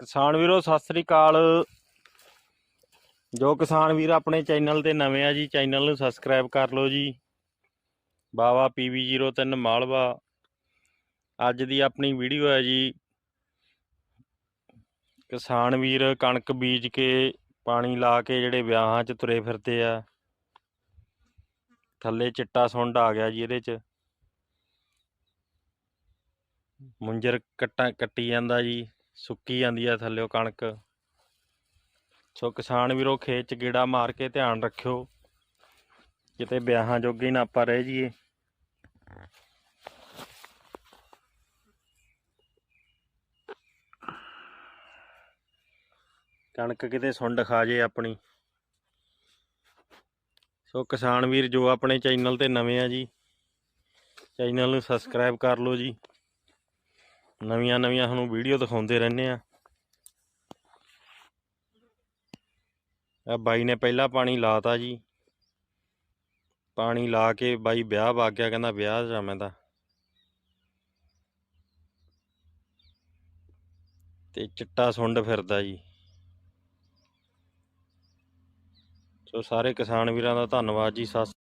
ਕਿਸਾਨ ਵੀਰੋ, ਸਤਿ ਸ੍ਰੀ ਅਕਾਲ। ਜੋ ਕਿਸਾਨ ਵੀਰ ਆਪਣੇ ਚੈਨਲ ਤੇ ਨਵੇਂ ਆ ਜੀ, ਚੈਨਲ ਨੂੰ ਸਬਸਕ੍ਰਾਈਬ ਕਰ ਲਓ ਜੀ। ਬਾਵਾ PB03 ਮਾਲਵਾ। ਅੱਜ ਦੀ ਆਪਣੀ ਵੀਡੀਓ ਹੈ ਜੀ। ਕਿਸਾਨ ਵੀਰ ਕਣਕ ਬੀਜ ਕੇ ਪਾਣੀ ਲਾ ਕੇ ਜਿਹੜੇ ਵਿਆਹਾਂ 'ਚ ਤੁਰੇ ਫਿਰਦੇ ਆ। ਥੱਲੇ ਚਿੱਟਾ ਸੁੰਡ ਆ ਗਿਆ ਜੀ ਇਹਦੇ 'ਚ। ਮੁੰਜਰ ਕੱਟਾ ਕੱਟੀ ਜਾਂਦਾ ਜੀ। ਸੁੱਕੀ ਜਾਂਦੀ ਆ ਥੱਲਿਓ ਕਣਕ। ਸੋ ਕਿਸਾਨ ਵੀਰੋ, ਖੇਤ 'ਚ ਗੇੜਾ ਮਾਰ ਕੇ ਧਿਆਨ ਰੱਖਿਓ। ਕਿਤੇ ਵਿਆਹਾਂ ਜੋਗੇ ਨਾ ਆਪਾਂ ਰਹਿ ਜਾਈਏ। ਕਣਕ ਕਿਤੇ ਸੁੰਡ ਖਾ ਜੇ ਆਪਣੀ। ਸੋ ਕਿਸਾਨ ਵੀਰ, ਜੋ ਆਪਣੇ ਚੈਨਲ ਤੇ ਨਵੇਂ ਆ ਜੀ, ਚੈਨਲ ਨੂੰ ਸਬਸਕ੍ਰਾਈਬ ਕਰ ਲਓ ਜੀ। ਨਵੀਆਂ ਨਵੀਆਂ ਤੁਹਾਨੂੰ ਵੀਡੀਓ ਦਿਖਾਉਂਦੇ ਰਹਿੰਦੇ ਆ। ਆ ਬਾਈ ਨੇ ਪਹਿਲਾ ਪਾਣੀ ਲਾਤਾ ਜੀ। ਪਾਣੀ ਲਾ ਕੇ ਬਾਈ ਵਿਆਹ ਵਗ ਗਿਆ, ਕਹਿੰਦਾ ਵਿਆਹ ਜਾ ਮੈਂ ਤਾਂ। ਤੇ ਚਿੱਟਾ ਸੁੰਡ ਫਿਰਦਾ ਜੀ। ਸੋ ਸਾਰੇ ਕਿਸਾਨ ਵੀਰਾਂ ਦਾ ਧੰਨਵਾਦ ਜੀ, ਸਤਿ